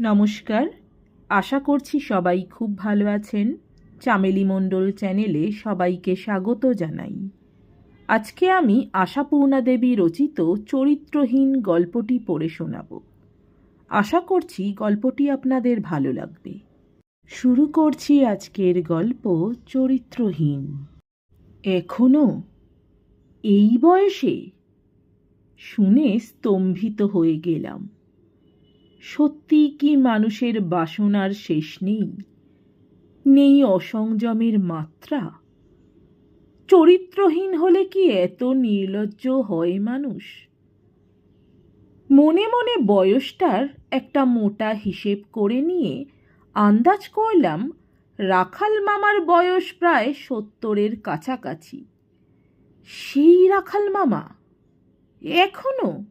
নমস্কার। আশা করছি সবাই খুব ভালো আছেন। চামেলি মণ্ডল চ্যানেলে সবাইকে স্বাগত জানাই। আজকে আমি আশাপূর্ণা দেবী রচিত চরিত্রহীন গল্পটি পড়ে শোনাব। আশা করছি গল্পটি আপনাদের ভালো লাগবে। শুরু করছি আজকের গল্প চরিত্রহীন। এখনও? এই বয়সে? শুনে স্তম্ভিত হয়ে গেলাম। সত্যি কি মানুষের বাসনার শেষ নেই? নেই অসংযমের মাত্রা? চরিত্রহীন হলে কি এত নির্লজ্জ হয় মানুষ? মনে মনে বয়সটার একটা মোটা হিসেব করে নিয়ে আন্দাজ করলাম রাখাল মামার বয়স প্রায় সত্তরের কাছাকাছি। সেই রাখাল মামা এখনও?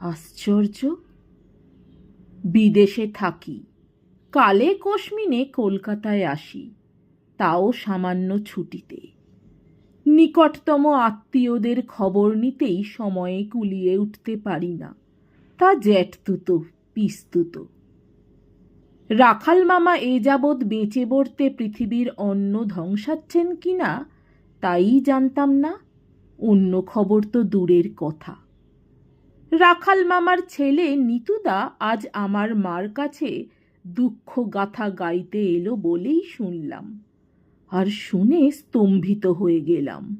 আশ্চর্য! বিদেশে থাকি। কালে কোশমিনে কলকাতায় আসি, তাও সামান্য ছুটিতে। নিকটতম আত্মীয়দের খবর নিতেই সময়ে কুলিয়ে উঠতে পারি না। তা জ্যাঠতুত, পিস্তুত। রাখাল মামা এ যাবৎ বেঁচে বর্তে পৃথিবীর অন্ন ধ্বংসাচ্ছেন কিনা, তাই জানতাম না। অন্য খবর তো দূরের কথা। রাখাল মামার ছেলে নিতুদা আজ আমার মার কাছে দুঃখ গাথা গাইতে এলো বলেই শুনলাম। আর শুনে স্তম্ভিত হয়ে গেলাম।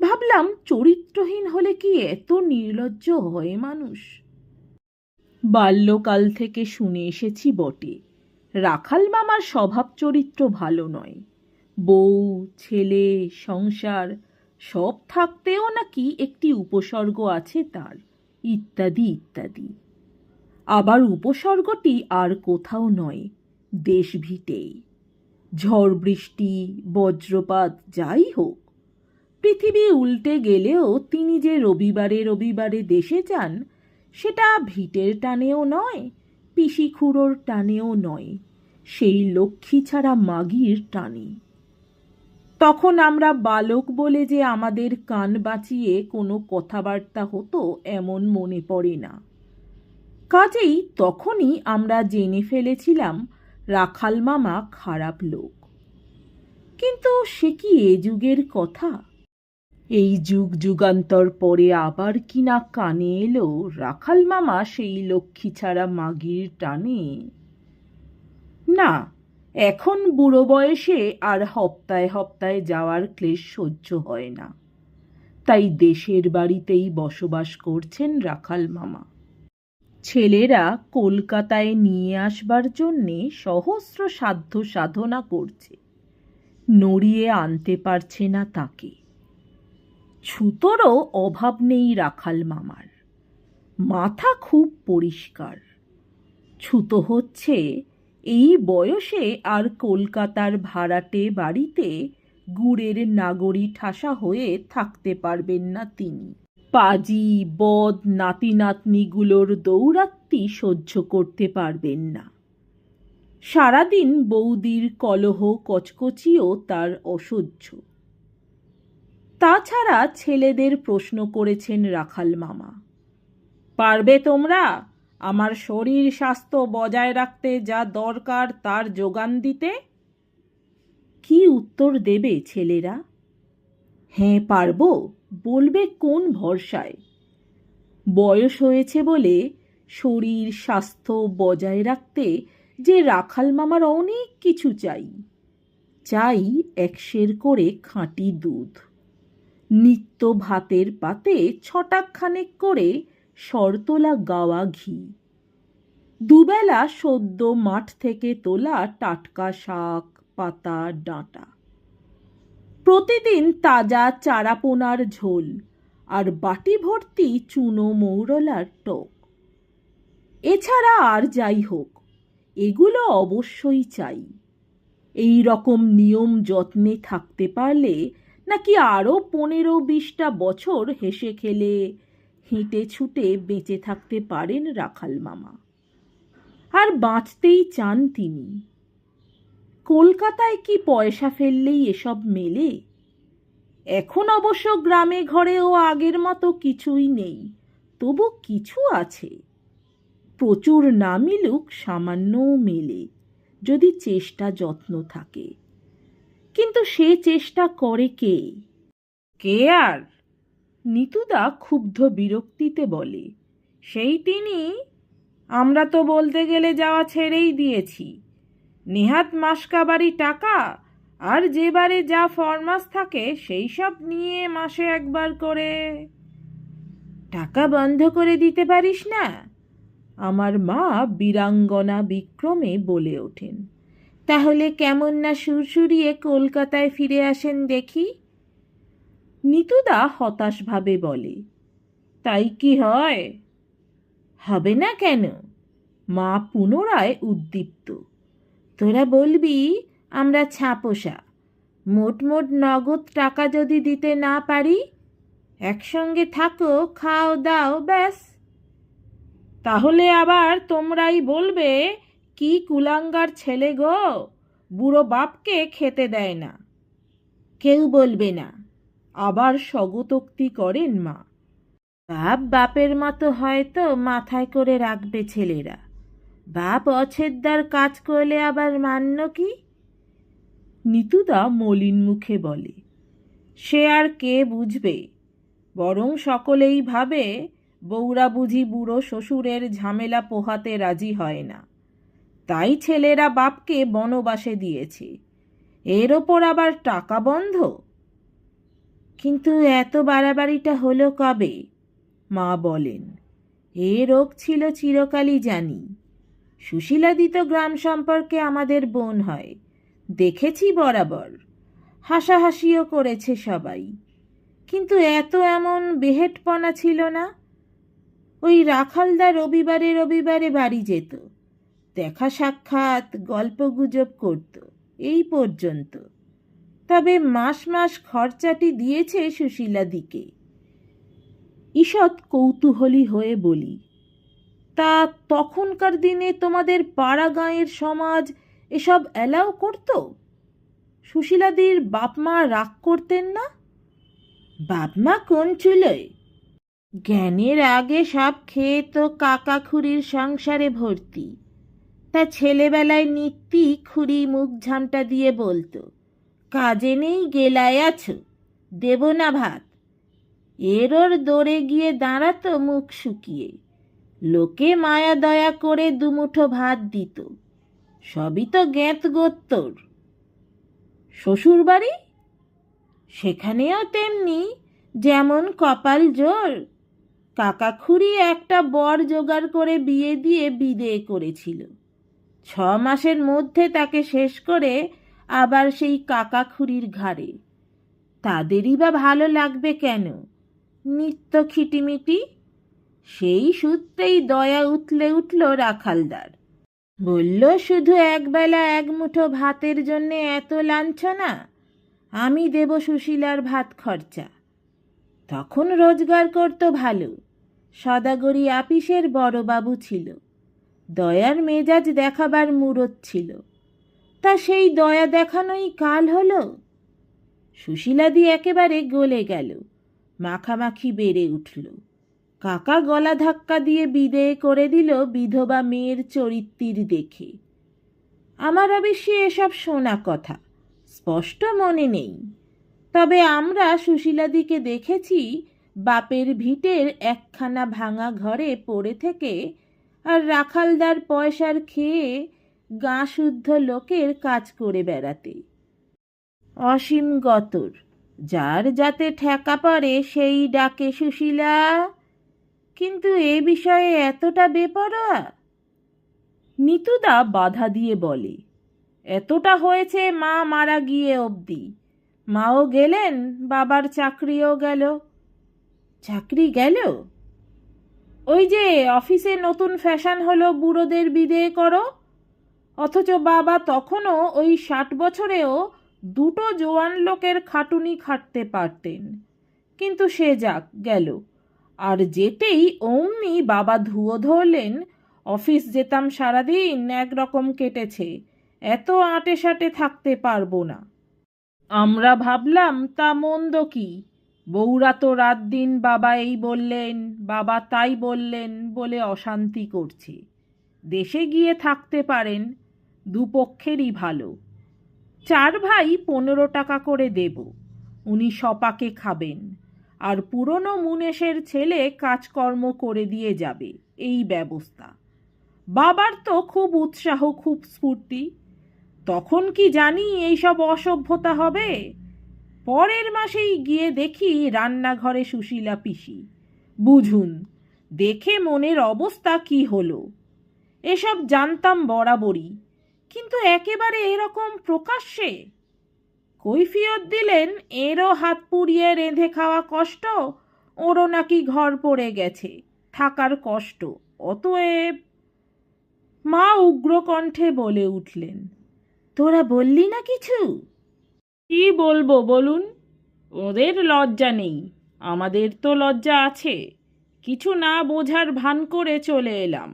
ভাবলাম চরিত্রহীন হলে কি এত নির্লজ্জ হয় মানুষ? বাল্যকাল থেকে শুনে এসেছি বটে, রাখাল মামার স্বভাব চরিত্র ভালো নয়। বউ, ছেলে, সংসার, সব থাকতেও নাকি একটি উপসর্গ আছে তার। ইত্যাদি ইত্যাদি। আবার উপসর্গটি আর কোথাও নয় দেশভিটেই ঝড় বৃষ্টি, বজ্রপাত, যাই হোক, পৃথিবী উল্টে গেলেও তিনি যে রবিবারে রবিবারে দেশে যান, সেটা ভিটের টানেও নয় পিসি খুড়োর টানেও নয়, সেই লক্ষ্মী ছাড়া মাগির টানে। তখন আমরা বালক বলে যে আমাদের কান বাঁচিয়ে কোনো কথাবার্তা হতো এমন মনে পড়ে না। কাজেই তখনই আমরা জেনে ফেলেছিলাম, রাখাল মামা খারাপ লোক। কিন্তু সে কি এ যুগের কথা? এই যুগ যুগান্তর পরে আবার কিনা কানে এলো রাখাল মামা সেই লক্ষ্মী ছাড়া মাগির টানে। না এখন বুড়ো বয়সে আর হপ্তায় হপ্তায় যাওয়ার ক্লেশ সহ্য হয় না। তাই দেশের বাড়িতেই বসবাস করছেন রাখাল মামা। ছেলেরা কলকাতায় নিয়ে আসবার জন্যে সহস্র সাধ্য সাধনা করছে। নড়িয়ে আনতে পারছে না তাকে। ছুতোরও অভাব নেই রাখাল মামার। মাথা খুব পরিষ্কার। ছুতো হচ্ছে এই বয়সে আর কলকাতার ভাড়াটে বাড়িতে গুড়ের নাগরী ঠাসা হয়ে থাকতে পারবেন না তিনি। পাজি, বদ, নাতি নাতনিগুলোর দৌরাত্মি সহ্য করতে পারবেন না। সারাদিন বৌদির কলহ কচকচিও তার অসহ্য। তাছাড়া ছেলেদের প্রশ্ন করেছেন রাখাল মামা, পারবে তোমরা? আমার শরীর স্বাস্থ্য বজায় রাখতে যা দরকার তার যোগান দিতে? কি উত্তর দেবে ছেলেরা? হ্যাঁ পারব। বলবে কোন ভরসায়? বয়স হয়েছে বলে শরীর স্বাস্থ্য বজায় রাখতে যে রাখাল মামার অনেক কিছু চাই। চাই একশের করে খাঁটি দুধ। নিত্য ভাতের পাতে ছটাক খানেক করে শরতলা গাওয়া ঘি। দুবেলা সদ্য মাঠ থেকে তোলা টাটকা শাক, পাতা, ডাঁটা। প্রতিদিন তাজা চারাপোনার ঝোল আর বাটি ভর্তি চুনো মৌরলার টক। এছাড়া আর যাই হোক, এগুলো অবশ্যই চাই। এই রকম নিয়ম যত্নে থাকতে পারলে নাকি আরও পনেরো বিশটা বছর হেসে খেলে হেঁটে ছুটে বেঁচে থাকতে পারেন রাখাল মামা। আর বাঁচতেই চান তিনি। কলকাতায় কি পয়সা ফেললেই এসব মেলে? এখন অবশ্য গ্রামে ঘরেও আগের মতো কিছুই নেই, তবু কিছু আছে। প্রচুর না মিলুক সামান্যও মেলে, যদি চেষ্টা যত্ন থাকে। কিন্তু সে চেষ্টা করে কে? কে আর? নিতুদা ক্ষুব্ধ বিরক্তিতে বলে, সেই তিনি? আমরা তো বলতে গেলে যাওয়া ছেড়েই দিয়েছি। নেহাত মাসকাবারি টাকা আর যে বারে যা ফরমাস থাকে সেই সব নিয়ে মাসে একবার করে। টাকা বন্ধ করে দিতে পারিস না? আমার মা বীরাঙ্গনা বিক্রমে বলে ওঠেন, তাহলে কেমন না সুরসুরিয়ে কলকাতায় ফিরে আসেন দেখি। নিতুদা হতাশভাবে বলে, তাই কি হয়? হবে না কেন, মা পুনরায় উদ্দীপ্ত। তোরা বলবি, আমরা ছাপোষা। মোট মোট নগদ টাকা যদি দিতে না পারি, একসঙ্গে থাকো, খাও, দাও, ব্যাস। তাহলে আবার তোমরাই বলবে, কি কুলাঙ্গার ছেলে গো, বুড়ো বাপকে খেতে দেয় না। কেউ বলবে না। আবার স্বগতোক্তি করেন মা। বাপ বাপের মতো হয়তো মাথায় করে রাখবে ছেলেরা। বাপ অছেদ্দার কাজ করলে আবার মান্য কি? নিতুদা মলিন মুখে বলে, সে আর কে বুঝবে? বরং সকলেই ভাবে, বউরা বুঝি বুড়ো শ্বশুরের ঝামেলা পোহাতে রাজি হয় না। তাই ছেলেরা বাপকে বনবাসে দিয়েছে। এর ওপর আবার টাকা বন্ধ? কিন্তু এত বাড়াবাড়িটা হলো কবে? মা বলেন, এ রোগ ছিল চিরকালই জানি। সুশীলাদি তো গ্রাম সম্পর্কে আমাদের বোন হয়, দেখেছি বরাবর। হাসাহাসিও করেছে সবাই। কিন্তু এত এমন বেহেটপনা ছিল না? ওই রাখালদা রবিবারে রবিবারে বাড়ি যেত, দেখা সাক্ষাৎ, গল্পগুজব করত, এই পর্যন্ত। তবে মাস মাস খরচাটি দিয়েছে সুশীলাদিকে ঈষৎ কৌতূহলী হয়ে বলি, তা তখনকার দিনে তোমাদের পাড়া গাঁয়ের সমাজ এসব অ্যালাউ করত? সুশীলাদির বাপমা রাগ করতেন না? বাপমা কোন চুলোয়? জ্ঞানের আগে সব খেয়ে তো কাকা খুড়ির সংসারে ভর্তি। তা ছেলেবেলায় নিত্যি খুড়ি মুখ ঝামটা দিয়ে বলতো কাজে নেই গেলায় আছো, দেব না ভাত। এর ওর দৌড়ে গিয়ে দাঁড়াতো মুখ শুকিয়ে। লোকে মায়া দয়া করে দুমুঠো ভাত দিত। সবই তো জ্ঞাত গোত্তর। শ্বশুর বাড়ি সেখানেও তেমনি, যেমন কপাল জোর। কাকাখুড়ি একটা বর জোগাড় করে বিয়ে দিয়ে বিদেয় করেছিল। ছ মাসের মধ্যে তাকে শেষ করে আবার সেই কাকাখুড়ির ঘাড়ে। তাদেরই বা ভালো লাগবে কেন? নিত্য খিটিমিটি? সেই সূত্রেই দয়া উতলে উঠল রাখালদার। বলল, শুধু একবেলা এক মুঠো ভাতের জন্যে এত লাঞ্ছনা? আমি দেব সুশীলার ভাত খরচা। তখন রোজগার করতো ভালো। সদাগরি আপিসের বড়বাবু ছিল। দয়ার মেজাজ দেখাবার মুরত ছিল। তা সেই দয়া দেখানোই কাল হলো। সুশীলাদি একেবারে গলে গেল, মাখামাখি বেড়ে উঠল। কাকা গলা ধাক্কা দিয়ে বিদেয় করে দিল বিধবা মেয়ের চরিত্রির দেখে। আমার অবশ্যই এসব শোনা কথা, স্পষ্ট মনে নেই। তবে আমরা সুশীলাদিকে দেখেছি, বাপের ভিটের একখানা ভাঙা ঘরে পড়ে থেকে আর রাখালদার পয়সার খেয়ে গা শুদ্ধ লোকের কাজ করে বেড়াতে। অসীম গতর, যার যাতে ঠেকা পড়ে সেই ডাকে সুশীলা। কিন্তু এ বিষয়ে এতটা বেপরোয়া? নিতুদা বাধা দিয়ে বলে, এতটা হয়েছে মা মারা গিয়ে অবধি। মাও গেলেন, বাবার চাকরিও গেল। চাকরি গেল? ওই যে, অফিসে নতুন ফ্যাশন হলো, বুড়োদের বিদেয় করো। অথচ বাবা তখনও ওই ষাট বছরেও দুটো জোয়ান লোকের খাটুনি খাটতে পারতেন। কিন্তু সে যাক, গেল। আর যেতেই অমনি বাবা ধুয়ো ধরলেন, অফিস যেতাম সারাদিন, একরকম কেটেছে। এত আঁটে সাটে থাকতে পারব না। আমরা ভাবলাম, তা মন্দ কি? বউরা তো রাত দিন বাবা এই বললেন, বাবা তাই বললেন বলে অশান্তি করছে। দেশে গিয়ে থাকতে পারেন দুপক্ষেরই ভালো। চার ভাই পনেরো টাকা করে দেব। উনি সপাকে খাবেন। আর পুরনো মুনেশের ছেলে কাজকর্ম করে দিয়ে যাবে। এই ব্যবস্থা। বাবার তো খুব উৎসাহ, খুব স্ফূর্তি। তখন কি জানি এইসব অসভ্যতা হবে? পরের মাসেই গিয়ে দেখি রান্নাঘরে সুশীলা পিসি। বুঝুন, দেখে মনের অবস্থা কি হলো? এসব জানতাম বরাবরই। কিন্তু একেবারে এরকম প্রকাশ্যে? কৈফিয়ত দিলেন, এরও হাত পুড়িয়ে রেঁধে খাওয়া কষ্ট, ওরও নাকি ঘর পড়ে গেছে, থাকার কষ্ট। অতএব মা উগ্র কণ্ঠে বলে উঠলেন, তোরা বললি না কিছু? কি বলব বলুন, ওদের লজ্জা নেই, আমাদের তো লজ্জা আছে, কিছু না বোঝার ভান করে চলে এলাম,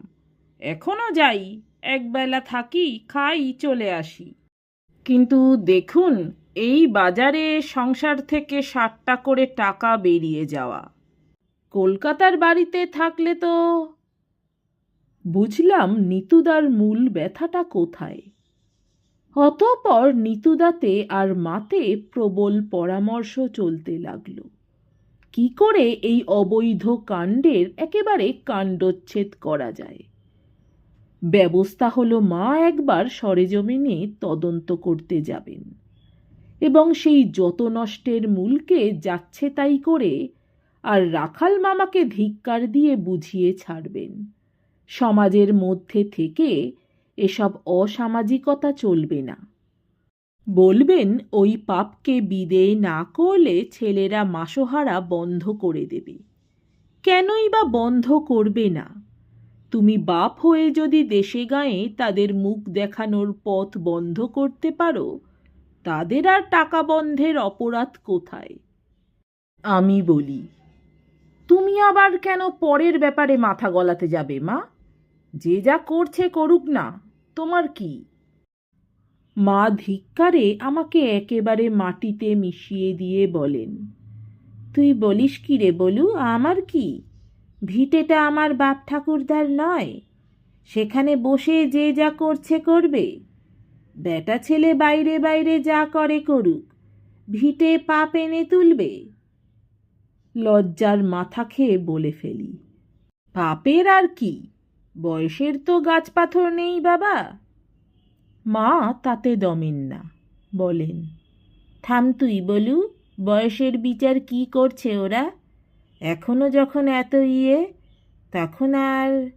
এখনও যাই। একবেলা থাকি, খাই, চলে আসি। কিন্তু দেখুন, এই বাজারে সংসার থেকে ষাটটা করে টাকা বেরিয়ে যাওয়া। কলকাতার বাড়িতে থাকলে তো বুঝলাম নিতুদার মূল ব্যথাটা কোথায়। অতপর নিতুদাতে আর মাতে প্রবল পরামর্শ চলতে লাগল। কি করে এই অবৈধ কাণ্ডের একেবারে কাণ্ডচ্ছেদ করা যায়? ব্যবস্থা হলো মা একবার সরেজমিনে তদন্ত করতে যাবেন। এবং সেই যত নষ্টের মূলকে যাচ্ছে তাই করে আর রাখাল মামাকে ধিক্কার দিয়ে বুঝিয়ে ছাড়বেন। সমাজের মধ্যে থেকে এসব অসামাজিকতা চলবে না। বলবেন, ওই পাপকে বিদেয় না করলে ছেলেরা মাসোহারা বন্ধ করে দেবে। কেনই বা বন্ধ করবে না? তুমি বাপ হয়ে যদি দেশে গায়ে তাদের মুখ দেখানোর পথ বন্ধ করতে পারো, তাদের আর টাকা বন্ধের অপরাধ কোথায়? আমি বলি, তুমি আবার কেন পরের ব্যাপারে মাথা গলাতে যাবে, মা? যে যা করছে করুক না, তোমার কি? মা ধিক্কারে আমাকে একেবারে মাটিতে মিশিয়ে দিয়ে বলেন, তুই বলিস কি রে বলু, আমার কি? ভিটেটা আমার বাপ ঠাকুরদার নয়। সেখানে বসে যে যা করছে করবে। বেটা ছেলে বাইরে বাইরে যা করে করুক, ভিটে পাপ এনে তুলবে। লজ্জার মাথা খেয়ে বলে ফেলি, পাপের আর কি? বয়সের তো গাছ পাথর নেই বাবা। মা তাতে দমেন না, বলেন, থাম তুই বলু, বয়সের বিচার কি করছে ওরা? এখনও যখন এত ইয়ে তখন আর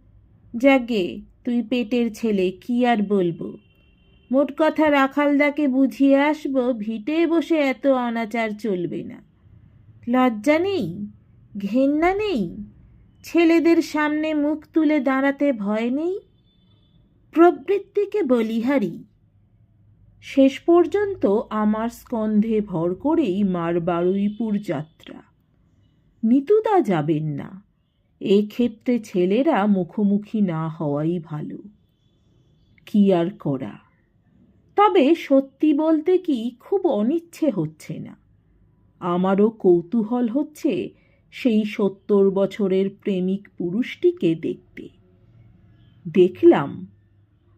যাগে তুই পেটের ছেলে, কি আর বলব? মোট কথা রাখালদাকে বুঝিয়ে আসব, ভিটে বসে এত অনাচার চলবে না। লজ্জা নেই? ঘেন্না নেই? ছেলেদের সামনে মুখ তুলে দাঁড়াতে ভয় নেই? প্রবৃত্তিকে বলিহারি শেষ পর্যন্ত আমার স্কন্ধে ভর করেই মার বারুইপুর যাত্রা। নিতুদা যাবেন না। এক্ষেত্রে ছেলেরা মুখোমুখি না হওয়াই ভালো। কি আর করা? তবে সত্যি বলতে কি খুব অনিচ্ছে হচ্ছে না। আমারও কৌতূহল হচ্ছে সেই সত্তর বছরের প্রেমিক পুরুষটিকে দেখতে। দেখলাম,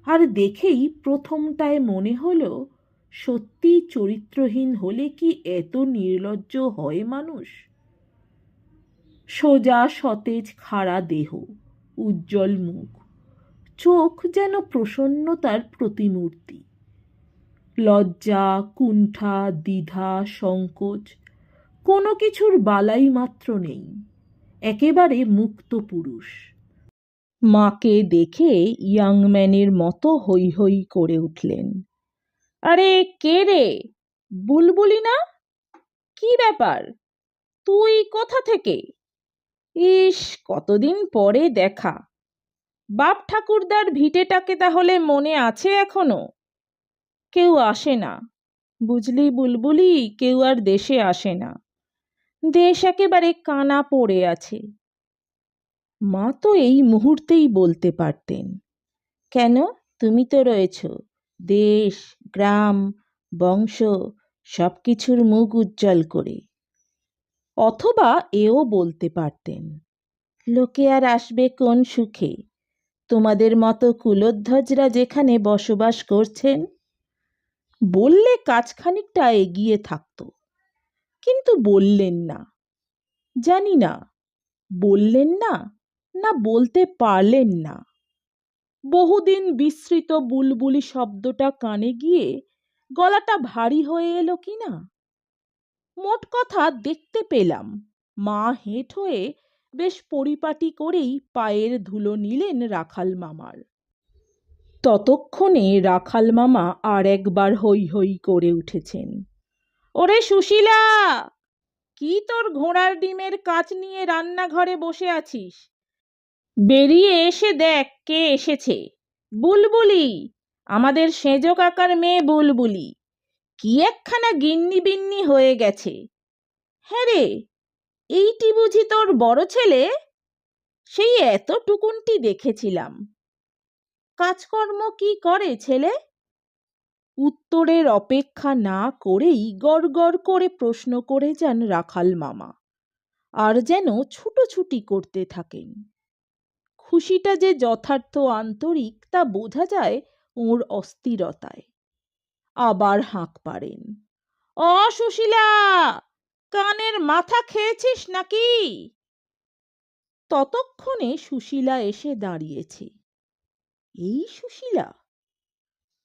আর দেখেই প্রথমটায় মনে হলো সত্যি চরিত্রহীন হলে কি এত নির্লজ্জ হয় মানুষ? সোজা সতেজ খাড়া দেহ, উজ্জ্বল মুখ, চোখ যেন প্রসন্নতার প্রতিমূর্তি। লজ্জা, কুণ্ঠা, দ্বিধা, সংকোচ, কোনো কিছুর বালাই মাত্র নেই, একেবারে মুক্ত পুরুষ। মাকে দেখে ইয়াংম্যানের মতো হৈ হৈ করে উঠলেন। আরে, কে রে? বুলবুলি না? কি ব্যাপার? তুই কোথা থেকে? ইস, কতদিন পরে দেখা। বাপ ঠাকুরদার ভিটেটাকে তাহলে মনে আছে এখনও? কেউ আসে না। বুঝলি বুলবুলি, কেউ আর দেশে আসে না। দেশ একেবারে কানা পড়ে আছে। মা তো এই মুহূর্তেই বলতে পারতেন। কেন? তুমি তো রয়েছ। দেশ, গ্রাম, বংশ সব কিছুর মুখ উজ্জ্বল করে। অথবা এও বলতে পারতেন, লোকে আর আসবে কোন সুখে? তোমাদের মতো কুলোধ্বজরা যেখানে বসবাস করছেন? বললে কাজ খানিকটা এগিয়ে থাকত, কিন্তু বললেন না, জানি না, বললেন না না বলতে পারলেন না। বহুদিন বিস্মৃত বুলবুলি শব্দটা কানে গিয়ে গলাটা ভারী হয়ে এলো কি না? মোট কথা দেখতে পেলাম। মা হেঁট হয়ে বেশ পরিপাটি করেই পায়ের ধুলো নিলেন রাখাল মামার। ততক্ষণে রাখাল মামা আর একবার হই হই করে উঠেছেন। ওরে সুশীলা, কি তোর ঘোড়ার ডিমের কাজ নিয়ে রান্নাঘরে বসে আছিস? বেরিয়ে এসে দেখ কে এসেছে। বুলবুলি, আমাদের সেজ কাকার মেয়ে বুলবুলি। কি একখানা গিন্নি বিন্নি হয়ে গেছে? হ্যাঁ রে, এইটি বুঝি তোর বড় ছেলে? সেই এতটুকুনটি দেখেছিলাম। কাজকর্ম কি করে ছেলে? উত্তরের অপেক্ষা না করেই গড় করে প্রশ্ন করে যান রাখাল মামা, আর যেন ছুটোছুটি করতে থাকেন। খুশিটা যে যথার্থ আন্তরিক তা বোঝা যায় ওর অস্থিরতায়। আবার হাঁক পারেন অসুশীলা কানের মাথা খেয়েছিস নাকি? ততক্ষণে সুশীলা এসে দাঁড়িয়েছে। এই সুশীলা?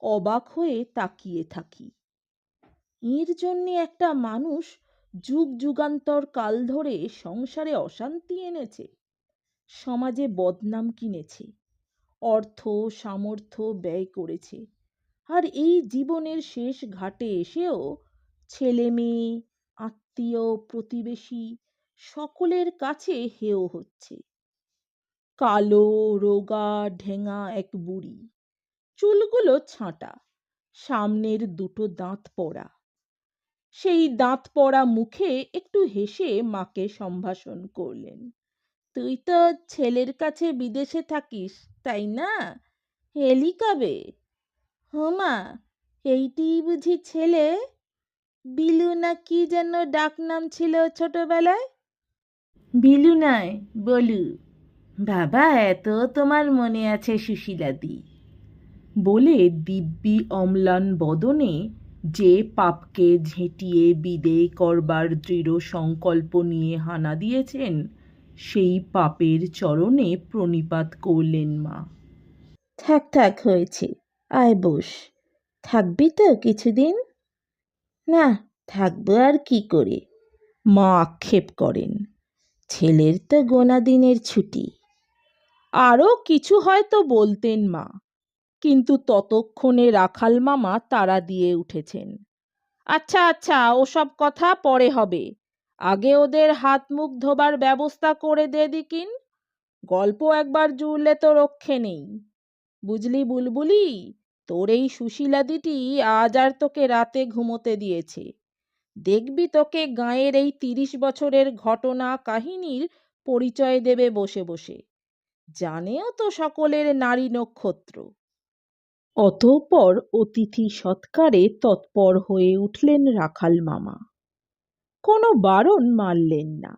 অবাক হয়ে তাকিয়ে থাকি। এর জন্যে একটা মানুষ যুগ যুগান্তর কাল ধরে সংসারে অশান্তি এনেছে, সমাজে বদনাম কিনেছে, অর্থ, সামর্থ্য ব্যয় করেছে আর এই জীবনের শেষ ঘাটে এসেও ছেলে মেয়ে আত্মীয়, প্রতিবেশী সকলের কাছে হেয় হচ্ছে। কালো, রোগা, ঢেঙা এক বুড়ি। চুলগুলো ছাঁটা, সামনের দুটো দাঁত পড়া সেই দাঁত পড়া মুখে একটু হেসে মাকে সম্ভাষণ করলেন। তুই তো ছেলের কাছে বিদেশে থাকিস, তাই না? এলি কবে? হোমা এইটি বুঝি ছেলে? বিলু না কি যেন ডাক নাম ছিল ছোটবেলায়? বিলু নয় বলু। বাবা এত তোমার মনে আছে সুশীলাদি। বলে দিব্যি অম্লান বদনে যে পাপকে ঝেঁটিয়ে বিদেয় করবার দৃঢ় সংকল্প নিয়ে হানা দিয়েছেন সেই পাপের চরণে প্রণিপাত করলেন মা। থাক থাক হয়েছে। আয় বস, থাকবি তো কিছুদিন? না, থাকব আর কি করে? মা আক্ষেপ করেন, ছেলের তো গোনা দিনের ছুটি। আরও কিছু হয়তো বলতেন মা, কিন্তু ততক্ষণে রাখাল মামা তারা দিয়ে উঠেছেন। আচ্ছা আচ্ছা ওসব কথা পরে হবে। আগে ওদের হাত মুখ ধোবার ব্যবস্থা করে দে দিকিন। গল্প একবার জুড়লে তো রক্ষে নেই। বুঝলি বুলবুলি? তোর এই সুশীলা সুশীলাদিটি আজ আর তোকে রাতে ঘুমোতে দিয়েছে। দেখবি তোকে গাঁয়ের এই তিরিশ বছরের ঘটনা কাহিনীর পরিচয় দেবে বসে বসে। জানেও তো সকলের নারী নক্ষত্র। অতঃপর অতিথি সৎকারে তৎপর হয়ে উঠলেন রাখাল মামা। কোনো বারণ মারলেন না।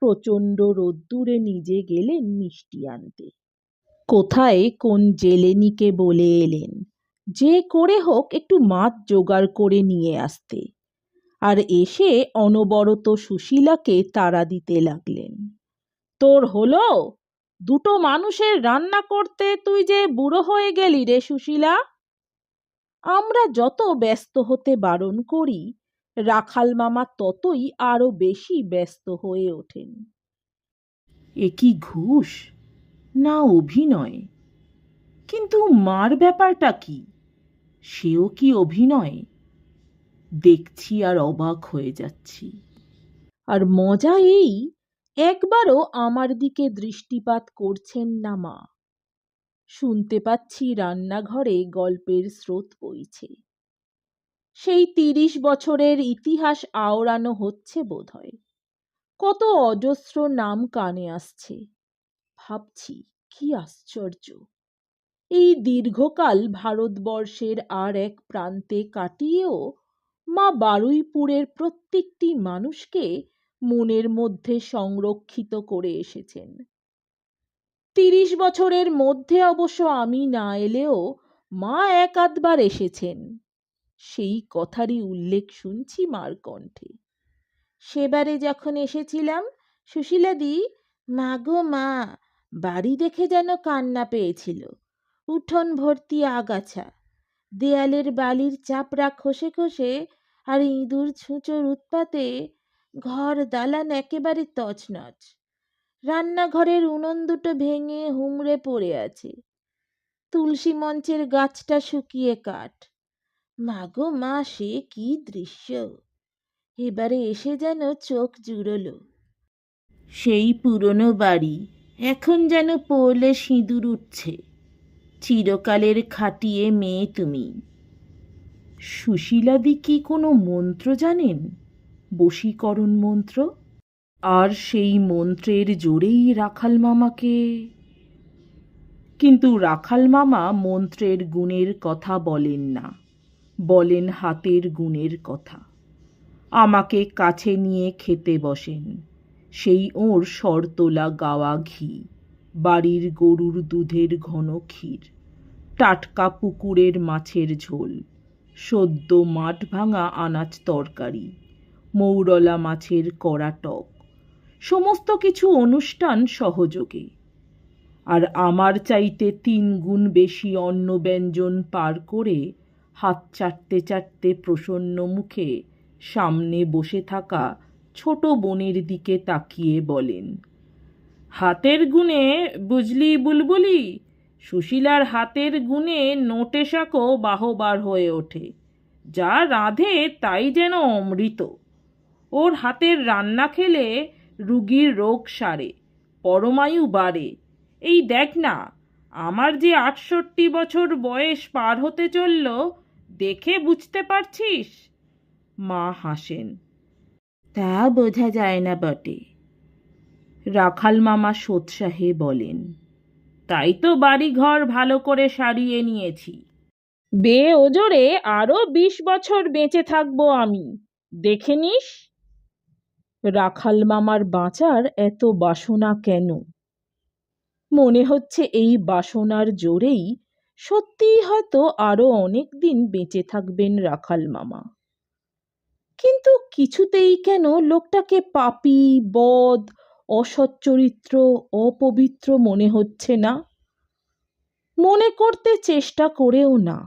প্রচণ্ড রোদ্দুরে নিজে গেলেন মিষ্টি আনতে। কোথায় কোন জেলেনিকে বলে এলেন? যে করে হোক একটু মাছ জোগাড় করে নিয়ে আসতে। আর এসে অনবরত সুশীলাকে তাড়া দিতে লাগলেন। তোর হলো? দুটো মানুষের রান্না করতে তুই যে বুড়ো হয়ে গেলি রে সুশীলা। আমরা যত ব্যস্ত হতে বারণ করি, রাখাল মামা ততই আরও বেশি ব্যস্ত হয়ে ওঠেন। এ কি ঘুষ? না অভিনয়। কিন্তু মার ব্যাপারটা কি? সেও কি অভিনয়? দেখছি আর অবাক হয়ে যাচ্ছি। আর মজা এই, একবারও আমার দিকে দৃষ্টিপাত করছেন না মা। শুনতে পাচ্ছি রান্নাঘরে গল্পের স্রোত বইছে। সেই তিরিশ বছরের ইতিহাস আওড়ানো হচ্ছে বোধহয়। কত অজস্র নাম কানে আসছে। ভাবছি, কি আশ্চর্য। এই দীর্ঘকাল ভারতবর্ষের আর এক প্রান্তে কাটিয়েও মা বারুইপুরের প্রত্যেকটি মানুষকে মনের মধ্যে সংরক্ষিত করে এসেছেন। তিরিশ বছরের মধ্যে অবশ্য আমি না এলেও মা এক আধবার এসেছেন। সেই কথারই উল্লেখ শুনছি মার কণ্ঠে। সেবারে যখন এসেছিলাম, সুশীলাদি, মা গো মা, বাড়ি দেখে যেন কান্না পেয়েছিল। উঠোন ভর্তি আগাছা, দেয়ালের বালির চাপড়া খসে খসে আর ইঁদুর ছুঁচোর উৎপাতে ঘর দালান একেবারে তছনছ। রান্নাঘরের উনুন দুটো ভেঙে হুমড়ে পড়ে আছে। তুলসী মঞ্চের গাছটা শুকিয়ে কাঠ। মাগো, মা, সে কি দৃশ্য? এবারে এসে যেন চোখ জুড়োলো। সেই পুরনো বাড়ি, এখন যেন পড়লে সিঁদুর উঠছে। চিরকালের খাটিয়ে মেয়ে তুমি। সুশীলাদি কি কোনো মন্ত্র জানেন? বশীকরণ মন্ত্র? আর সেই মন্ত্রের জোরেই রাখাল মামাকে? কিন্তু রাখাল মামা মন্ত্রের গুণের কথা বলেন না, বলেন হাতের গুণের কথা। আমাকে কাছে নিয়ে খেতে বসেন, সেই ওর শরতোলা গাওয়া ঘি। বাড়ির গরুর দুধের ঘন ক্ষীর, টাটকা পুকুরের মাছের ঝোল, সদ্য মাঠ ভাঙা আনাজ তরকারি, মৌরলা মাছের কড়া টক, সমস্ত কিছু অনুষ্ঠান সহযোগে। আর আমার চাইতে তিন গুণ বেশি অন্ন ব্যঞ্জন পার করে হাত চাটতে চাটতে প্রসন্ন মুখে সামনে বসে থাকা ছোট বোনের দিকে তাকিয়ে বলেন হাতের গুণে বুঝলি বুলবুলি, সুশীলার হাতের গুণে নোটে শাকও বাহবার হয়ে ওঠে। যা রাঁধে তাই যেন অমৃত। ওর হাতের রান্না খেলে রুগীর রোগ সারে, পরমায়ু বাড়ে। এই দেখ না, আমার যে আটষট্টি বছর বয়স পার হতে চলল, দেখে বুঝতে পারছিস? মা হাসেন। তা বোঝা যায় না বটে। রাখাল মামা সোৎসাহে বলেন, তাই তো বাড়ি ঘর ভালো করে সারিয়ে নিয়েছি। বে ওজোরে আরও বিশ বছর বেঁচে থাকব আমি। দেখে নিস? রাখাল মামার বাঁচার এত বাসনা কেন? মনে হচ্ছে এই বাসনার জোরেই সত্যিই হয়তো আরও অনেক দিন বেঁচে থাকবেন রাখাল মামা। কিন্তু কিছুতেই কেন লোকটাকে পাপি, বদ অসচ্চরিত্র অপবিত্র মনে হচ্ছে না? মনে করতে চেষ্টা করেও না।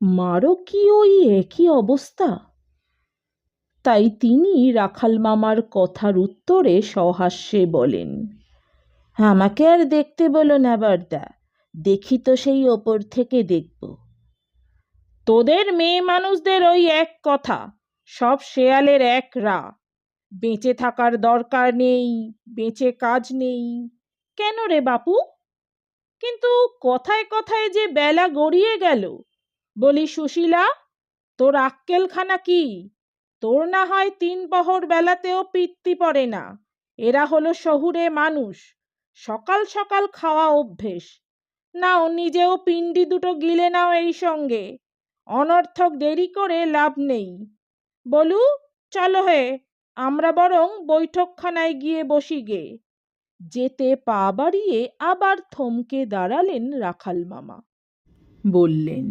মারও কি ওই একই অবস্থা? তাই তিনি রাখাল মামার কথার উত্তরে সহাস্যে বলেন, আমাকে আর দেখতে বলো না বারদা, দেখি তো সেই ওপর থেকে দেখব। তোদের মেয়ে মানুষদের ওই এক কথা, সব শেয়ালের এক রা। বেঁচে থাকার দরকার নেই, বেঁচে কাজ নেই। কেন রে বাপু? কিন্তু কথায় কথায় যে বেলা গড়িয়ে গেল, বলি সুশীলা, তোর আক্কেলখানা কি? তোর না হয় তিন পহর বেলাতেও পিত্তি পড়ে না। এরা হলো শহুরে মানুষ, সকাল সকাল খাওয়া অভ্যেস। নাও নিজেও পিণ্ডি দুটো গিলে নাও এই সঙ্গে, অনর্থক দেরি করে লাভ নেই। বলু, চলো হে আমরা বরং বৈঠকখানায় গিয়ে বসি গে। যেতে পা বাড়িয়ে আবার থমকে দাঁড়ালেন রাখাল মামা। বললেন,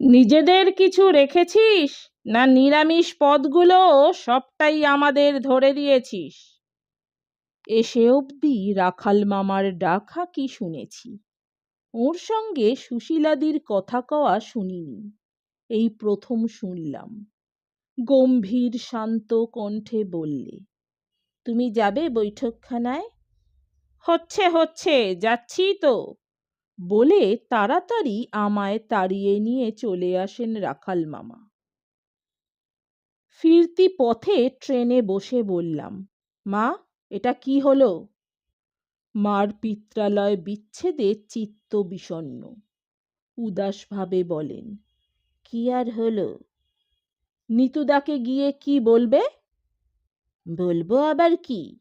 নিজেদের কিছু রেখেছিস? না নিরামিষ পদগুলো সবটাই আমাদের ধরে দিয়েছিস? এসে অবধি রাখাল মামার ডাক হাঁকি শুনেছি। ওর সঙ্গে সুশীলাদির কথা কওয়া শুনিনি। এই প্রথম শুনলাম। গম্ভীর শান্ত কণ্ঠে বললে, তুমি যাবে বৈঠকখানায়? হচ্ছে হচ্ছে, যাচ্ছি তো। বলে তাড়াতাড়ি আমায় তাড়িয়ে নিয়ে চলে আসেন রাখাল মামা। ফিরতি পথে ট্রেনে বসে বললাম, মা, এটা কি হলো? মার পিত্রালয় বিচ্ছেদে চিত্ত বিষণ্ন উদাসভাবে বলেন, কি আর হলো? নিতুদাকে গিয়ে কি বলবে? বলব আবার কি?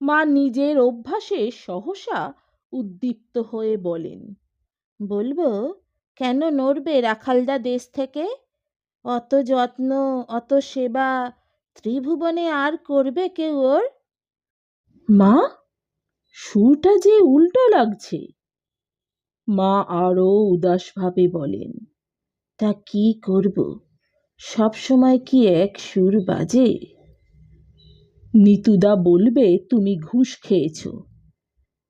মা নিজের অভ্যাসে সহসা উদ্দীপ্ত হয়ে বলেন, বলব, কেন নড়বে রাখালদা দেশ থেকে? অত যত্ন, অত সেবা ত্রিভুবনে আর করবে কেউ ওর? মা, সুরটা যে উল্টো লাগছে। মা আরও উদাসভাবে বলেন, তা কি করব? সব সময় কি এক সুর বাজে? নিতুদা বলবে, তুমি ঘুষ খেয়েছ।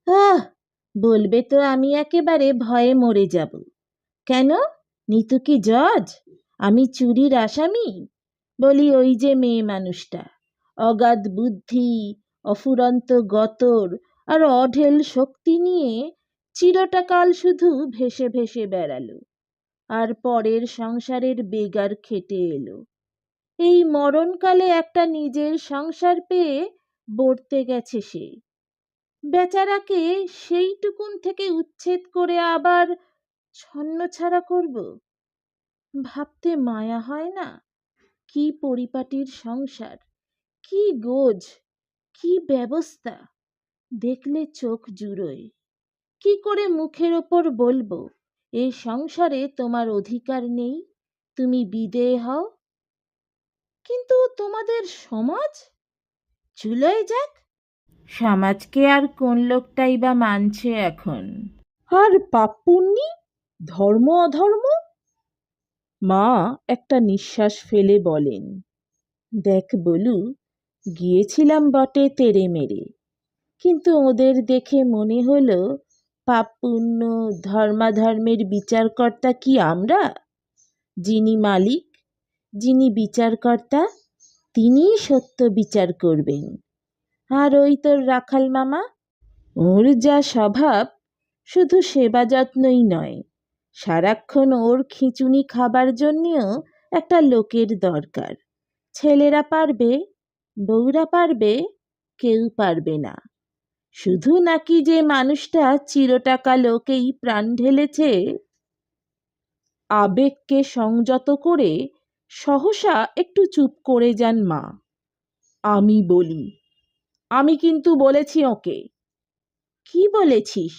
আহ, বলবে তো আমি একেবারে ভয়ে মরে যাব। কেন? নিতু কি জজ? আমি চুরির আসামি? বলি ওই যে মেয়ে মানুষটা। অগাধ বুদ্ধি, অফুরন্ত গতর আর অঢেল শক্তি নিয়ে চিরটাকাল শুধু ভেসে ভেসে বেড়ালো। আর পরের সংসারের বেগার খেটে এলো। এই মরণকালে একটা নিজের সংসার পেয়ে বর্তে গেছে সে। বেচারাকে সেইটুকুন থেকে উচ্ছেদ করে আবার ছন্নছাড়া করব? ভাবতে মায়া হয় না? কি পরিপাটির সংসার? কি গোজ? কি ব্যবস্থা? দেখলে চোখ জুড়োয়। কি করে মুখের ওপর বলব? এ সংসারে তোমার অধিকার নেই তুমি বিদেয় হও। কিন্তু তোমাদের সমাজ? চুলোয় যাক। সমাজকে আর কোন লোকটাই বা মানছে এখন? আর পাপুন্নি ধর্ম অধর্ম? মা একটা নিঃশ্বাস ফেলে বলেন দেখ বলু গিয়েছিলাম বটে তেরে মেরে। কিন্তু ওদের দেখে মনে হলো পাপ পুণ্য ধর্মাধর্মের বিচারকর্তা কি আমরা? যিনি মালিক, যিনি বিচারকর্তা, তিনিই সত্য বিচার করবেন। আর ওই তোর রাখাল মামা? ওর যা স্বভাব, শুধু সেবা যত্নই নয়। সারাক্ষণ ওর খিঁচুনি খাবার জন্যেও একটা লোকের দরকার। ছেলেরা পারবে, বউরা পারবে, কেউ পারবে না। শুধু নাকি যে মানুষটা চিরটাকা লোকেই প্রাণ ঢেলেছে? আবেগকে সংযত করে সহসা একটু চুপ করে যান মা। আমি বলি, আমি কিন্তু বলেছি ওকে। কি বলেছিস?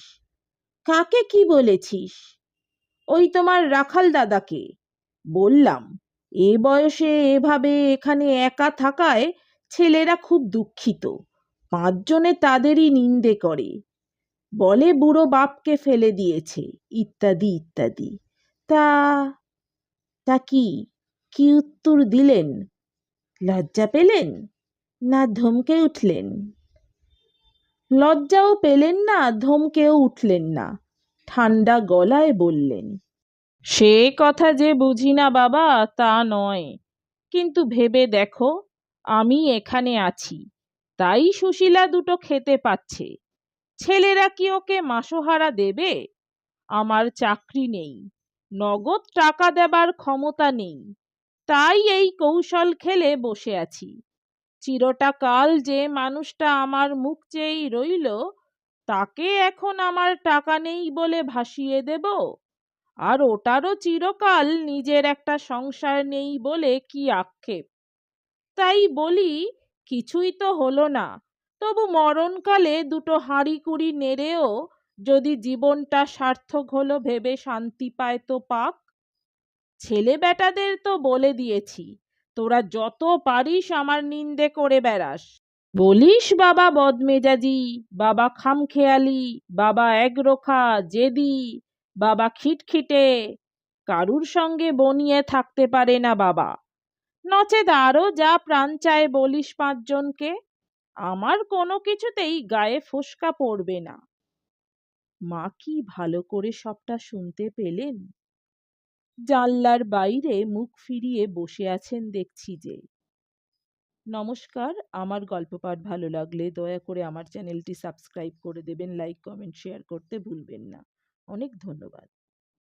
কাকে কি বলেছিস? ওই তোমার রাখাল দাদাকে। বললাম, এ বয়সে এভাবে এখানে একা থাকায় ছেলেরা খুব দুঃখিত। পাঁচজনে তাদেরই নিন্দে করে। বলে বুড়ো বাপকে ফেলে দিয়েছে, ইত্যাদি ইত্যাদি। তা তা কি? কি উত্তর দিলেন? লজ্জা পেলেন না ধমকে উঠলেন? লজ্জাও পেলেন না, ধমকেও উঠলেন না। ঠান্ডা গলায় বললেন, সে কথা যে বুঝি না বাবা, তা নয়। কিন্তু ভেবে দেখো, আমি এখানে আছি। তাই সুশীলা দুটো খেতে পাচ্ছে। ছেলেরা কি ওকে মাসোহারা দেবে? আমার চাকরি নেই, নগদ টাকা দেবার ক্ষমতা নেই, তাই এই কৌশল খেলে বসে আছি। চিরটা কাল যে মানুষটা আমার মুখ চেয়েই রইল, তাকে এখন আমার টাকা নেই বলে ভাসিয়ে দেব, আর ওটারও চিরকাল নিজের একটা সংসার নেই বলে কি আক্ষেপ? তাই বলি কিছুই তো হলো না। তবু মরণকালে দুটো হাঁড়ি কুড়ি নেড়েও যদি জীবনটা সার্থক হলো ভেবে শান্তি পায় তো পাক। ছেলে বেটাদের তো বলে দিয়েছি, তোরা যত পারিস আমার নিন্দে করে বেড়াস। বলিস বাবা বদমেজাজি, বাবা খামখেয়ালি, বাবা একরোখা জেদি, বাবা খিটখিটে, কারুর সঙ্গে বনিয়ে থাকতে পারে না বাবা। নচেত আরও যা প্রাণ চায় বলিস পাঁচজনকে, আমার কোনো কিছুতেই গায়ে ফোসকা পড়বে না। মা কি ভালো করে সবটা শুনতে পেলেন? জানলার বাইরে মুখ ফিরিয়ে বসে আছেন দেখছি যে, নমস্কার, আমার গল্প পাঠ ভালো লাগলে দয়া করে আমার চ্যানেলটি সাবস্ক্রাইব করে দেবেন, লাইক, কমেন্ট, শেয়ার করতে ভুলবেন না। অনেক ধন্যবাদ।